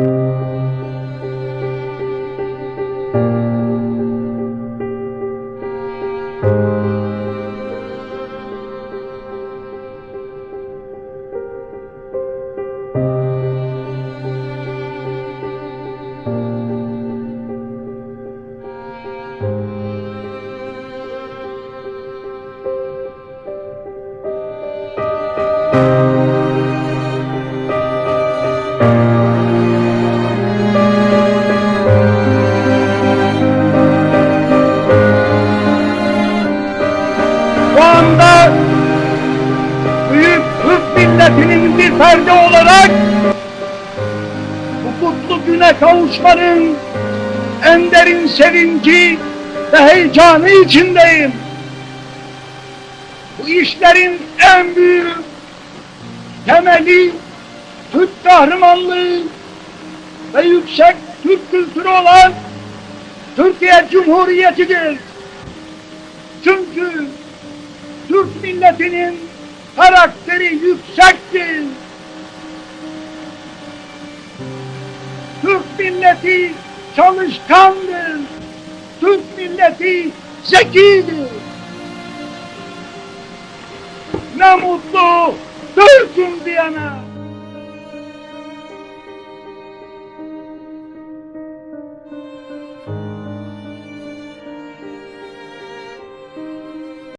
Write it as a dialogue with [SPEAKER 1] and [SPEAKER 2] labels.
[SPEAKER 1] Thank you. Milletinin bir ferdi olarak bu kutlu güne kavuşmanın en derin sevinci ve heyecanı içindeyim. Bu işlerin en büyük temeli Türk kahramanlığı ve yüksek Türk kültürü olan Türkiye Cumhuriyeti'dir. Çünkü Türk milletinin karakteri yüksektir. Türk milleti çalışkandır. Türk milleti zekidir. Ne mutlu Türk'üm diyene.